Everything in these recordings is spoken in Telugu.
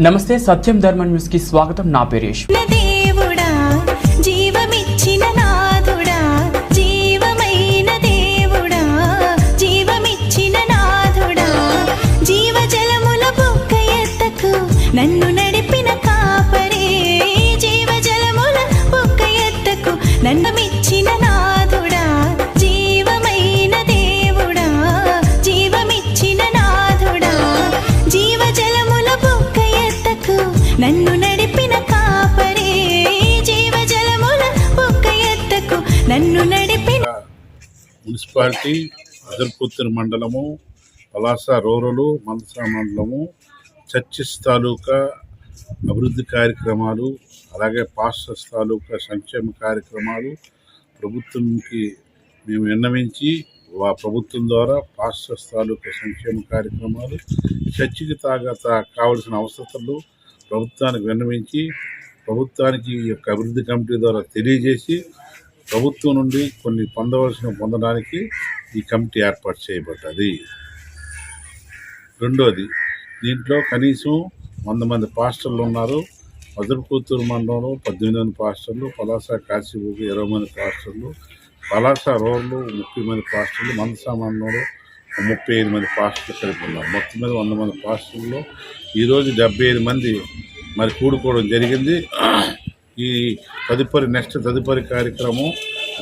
నమస్తే సత్యం ధర్మ న్యూస్ కి స్వాగతం నా పేరు మున్సిపాలిటీ అదర్పుత్తూరు మండలము పలాస రూరలు మందసా మండలము చర్చిస్ తాలూకా అభివృద్ధి కార్యక్రమాలు అలాగే పాస్టర్స్ తాలూకా సంక్షేమ కార్యక్రమాలు ప్రభుత్వంకి మేము విన్నవించి వా ప్రభుత్వం ద్వారా పాస్టర్స్ తాలూకా సంక్షేమ కార్యక్రమాలు చర్చికి తాగా కావలసిన అవసరతలు ప్రభుత్వానికి విన్నవించి ప్రభుత్వానికి ఈ యొక్క అభివృద్ధి కమిటీ ద్వారా తెలియజేసి ప్రభుత్వం నుండి కొన్ని పొందవలసిన పొందడానికి ఈ కమిటీ ఏర్పాటు చేయబడ్డది. రెండోది దీంట్లో కనీసం వంద మంది పాస్టర్లు ఉన్నారు. మధురకూతూరు మండలంలో పద్దెనిమిది మంది పాస్టర్లు పలాస కాశీబుకు ఇరవై మంది పాస్టర్లు పలాస రోడ్లు ముప్పై మంది పాస్టర్లు మందసా మండలంలో ముప్పై ఐదు మంది పాస్టర్లు కలిపి ఉన్నారు. మొత్తం మీద వంద మంది పాస్టర్లు. ఈరోజు డెబ్బై ఐదు మంది మరి కూడుకోవడం జరిగింది. ఈ తదుపరి నెక్స్ట్ తదుపరి కార్యక్రమం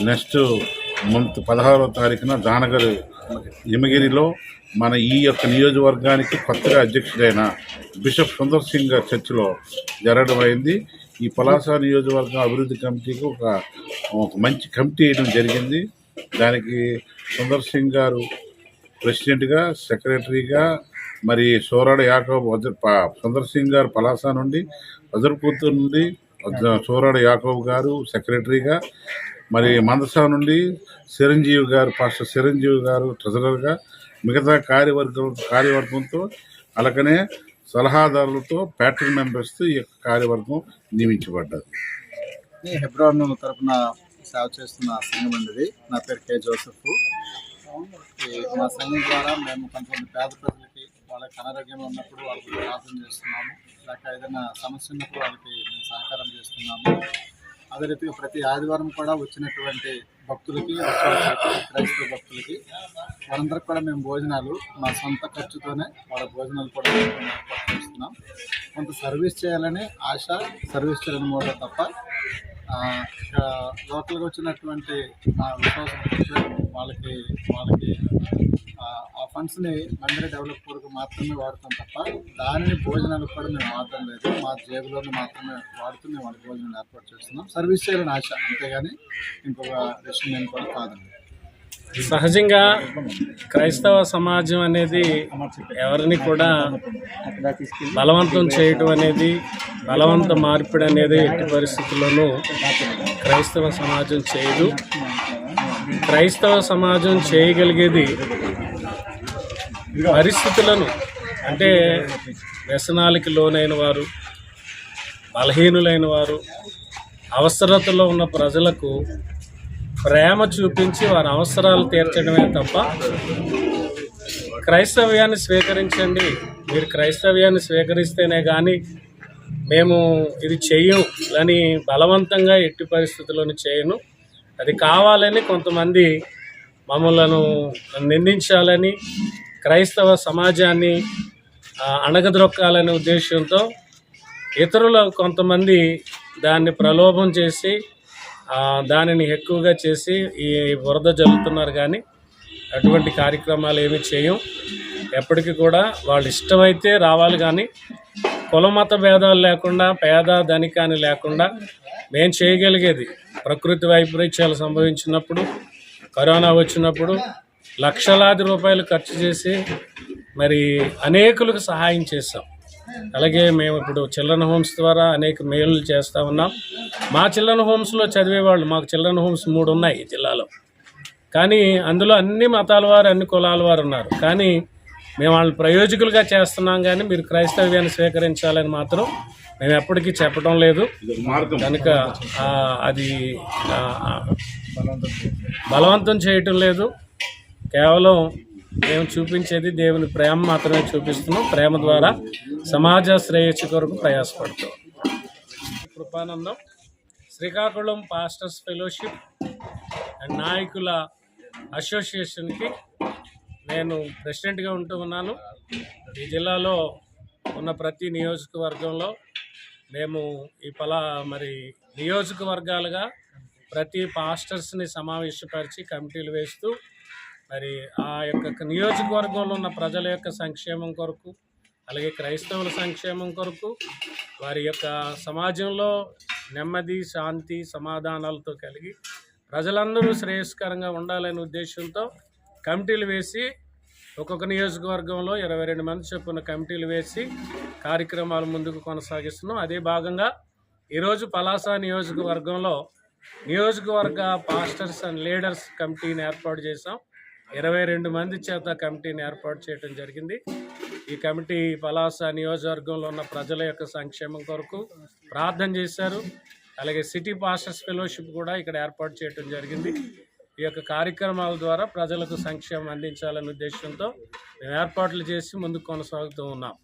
నెక్స్ట్ మంత్ పదహారవ తారీఖున దానగర్ హిమగిరిలో మన ఈ యొక్క నియోజకవర్గానికి కొత్తగా అధ్యక్షుడైన బిషప్ సుందర్ సింగ్ గారి చర్చిలో జరగడం అయింది. ఈ పలాస నియోజకవర్గం అభివృద్ధి కమిటీకి ఒక ఒక మంచి కమిటీ వేయడం జరిగింది. దానికి సుందర్ సింగ్ గారు ప్రెసిడెంట్గా సెక్రటరీగా మరి సోరాడ యాకబ్ వజ్ర ప- సుందర్ సింగ్ గారు పలాస నుండి వజ్రపుత్తూరు నుండి సూరాడ యాకబ్ గారు సెక్రటరీగా మరి మందసా నుండి చిరంజీవి గారు ఫస్ట్ చిరంజీవి గారు ట్రెజరర్గా మిగతా కార్యవర్గం కార్యవర్గంతో అలాగనే సలహాదారులతో ప్యాటర్న్ మెంబర్స్తో ఈ యొక్క కార్యవర్గం నియమించబడ్డది. హెబ్రోన్ తరఫున సేవ చేస్తున్న సంఘం అండి. నా పేరు కే. జోసెఫ్. మా సంఘం ద్వారా మేము కొంతమంది పేద ప్రజలకి వాళ్ళకి అనారోగ్యం ఉన్నప్పుడు వాళ్ళకి ప్రార్థన చేస్తున్నాము. లేక ఏదైనా సమస్య ఉన్నప్పుడు వాళ్ళకి మేము సహకారం చేస్తున్నాము. అదే రీతిగా ప్రతి ఆదివారం కూడా వచ్చినటువంటి భక్తులకి క్రైస్తవ భక్తులకి వారందరికి కూడా మేము భోజనాలు మా సొంత ఖర్చుతోనే వాళ్ళ భోజనాలు కూడా చేస్తున్నాం. కొంత సర్వీస్ చేయాలని ఆశ సర్వీస్ చేయడం కూడా తప్ప ఇక్కడ లోకల్గా వచ్చినటువంటి మా విశ్వాస వాళ్ళకి వాళ్ళకి ఆ, ఆ ఫండ్స్ని మందిర డెవలప్ కొరకు మాత్రమే వాడతాం తప్ప దానిని భోజనాలకు కూడా మేము వాడటం లేదు. మా జేబులోనే మాత్రమే వాడుతూ మేము వాళ్ళ భోజనం ఏర్పాటు చేస్తున్నాం. సర్వీస్ చేయాలని ఆశ అంతేగాని ఇంకొక విషయం నేను కూడా కాదండి. సహజంగా క్రైస్తవ సమాజం అనేది ఎవరిని కూడా బలవంతం చేయటం అనేది బలవంత మార్పిడి అనేది ఎట్టి పరిస్థితుల్లోనూ క్రైస్తవ సమాజం చేయదు. క్రైస్తవ సమాజం చేయగలిగేది పరిస్థితులను అంటే వ్యసనాలకి లోనైన వారు బలహీనులైన వారు అవసరతలో ఉన్న ప్రజలకు ప్రేమ చూపించి వారి అవసరాలు తీర్చడమే తప్ప క్రైస్తవ్యాన్ని స్వీకరించండి. మీరు క్రైస్తవ్యాన్ని స్వీకరిస్తేనే కానీ మేము ఇది చెయ్యం అని బలవంతంగా ఎట్టి పరిస్థితుల్లోనూ చేయను. అది కావాలని కొంతమంది మమ్మలను నిందించాలని క్రైస్తవ సమాజాన్ని అణగద్రొక్కాలనే ఉద్దేశంతో ఇతరులు కొంతమంది దాన్ని ప్రలోభం చేసి దానిని ఎక్కువగా చేసి ఈ బురద జల్లుతున్నారు కానీ అటువంటి కార్యక్రమాలు ఏమీ చేయం. ఎప్పటికీ కూడా వాళ్ళు ఇష్టమైతే రావాలి కానీ కులమత భేదాలు లేకుండా పేద ధనిక అని లేకుండా మేము చేయగలిగేది ప్రకృతి వైపరీత్యాలు సంభవించినప్పుడు కరోనా వచ్చినప్పుడు లక్షలాది రూపాయలు ఖర్చు చేసి మరి అనేకులకు సహాయం చేస్తాం అలాగే మేము ఇప్పుడు చిల్డ్రన్ హోమ్స్ ద్వారా అనేక మేలులు చేస్తూ ఉన్నాం. మా చిల్డ్రన్ హోమ్స్లో చదివేవాళ్ళు మాకు చిల్డ్రన్ హోమ్స్ మూడు ఉన్నాయి జిల్లాలో. కానీ అందులో అన్ని మతాల వారు అన్ని కులాల వారు ఉన్నారు. కానీ మేము వాళ్ళని ప్రయోజకులుగా చేస్తున్నాం కానీ మీరు క్రైస్తవ్యాన్ని స్వీకరించాలని మాత్రం మేము ఎప్పటికీ చెప్పడం లేదు. కనుక అది బలవంతం చేయటం లేదు. కేవలం మేము చూపించేది దేవుని ప్రేమ మాత్రమే చూపిస్తున్నాం. ప్రేమ ద్వారా సమాజ శ్రేయస్సు కొరకు ప్రయాసపడుతాం Krupanandam Srikakulam pastors fellowship and నాయకుల అసోసియేషన్కి నేను ప్రెసిడెంట్గా ఉంటూ ఉన్నాను. ఈ జిల్లాలో ఉన్న ప్రతి నియోజకవర్గంలో మేము ఈ పలా మరి నియోజకవర్గాలుగా ప్రతి పాస్టర్స్ని సమావేశపరిచి కమిటీలు వేస్తూ మరి ఆ యొక్క నియోజకవర్గంలో ఉన్న ప్రజల యొక్క సంక్షేమం కొరకు అలాగే క్రైస్తవుల సంక్షేమం కొరకు వారి యొక్క సమాజంలో నెమ్మది శాంతి సమాధానాలతో కలిగి ప్రజలందరూ శ్రేయస్కరంగా ఉండాలనే ఉద్దేశంతో కమిటీలు వేసి ఒక్కొక్క నియోజకవర్గంలో ఇరవై రెండు మంది చొప్పున కమిటీలు వేసి కార్యక్రమాలు ముందుకు కొనసాగిస్తున్నాం. అదే భాగంగా ఈరోజు పలాస నియోజకవర్గంలో నియోజకవర్గ పాస్టర్స్ అండ్ లీడర్స్ కమిటీని ఏర్పాటు చేశాం. ఇరవై రెండు మంది చేత కమిటీని ఏర్పాటు చేయడం జరిగింది. ఈ కమిటీ పలాస నియోజకవర్గంలో ఉన్న ప్రజల యొక్క సంక్షేమం కొరకు ప్రార్థన చేశారు. అలాగే సిటీ పాస్టర్స్ ఫెలోషిప్ కూడా ఇక్కడ ఏర్పాటు చేయడం జరిగింది. ఈ యొక్క కార్యక్రమాల ద్వారా ప్రజలకు సంక్షేమం అందించాలనే ఉద్దేశంతో మేము ఏర్పాట్లు చేసి ముందుకు కొనసాగుతూ ఉన్నాం.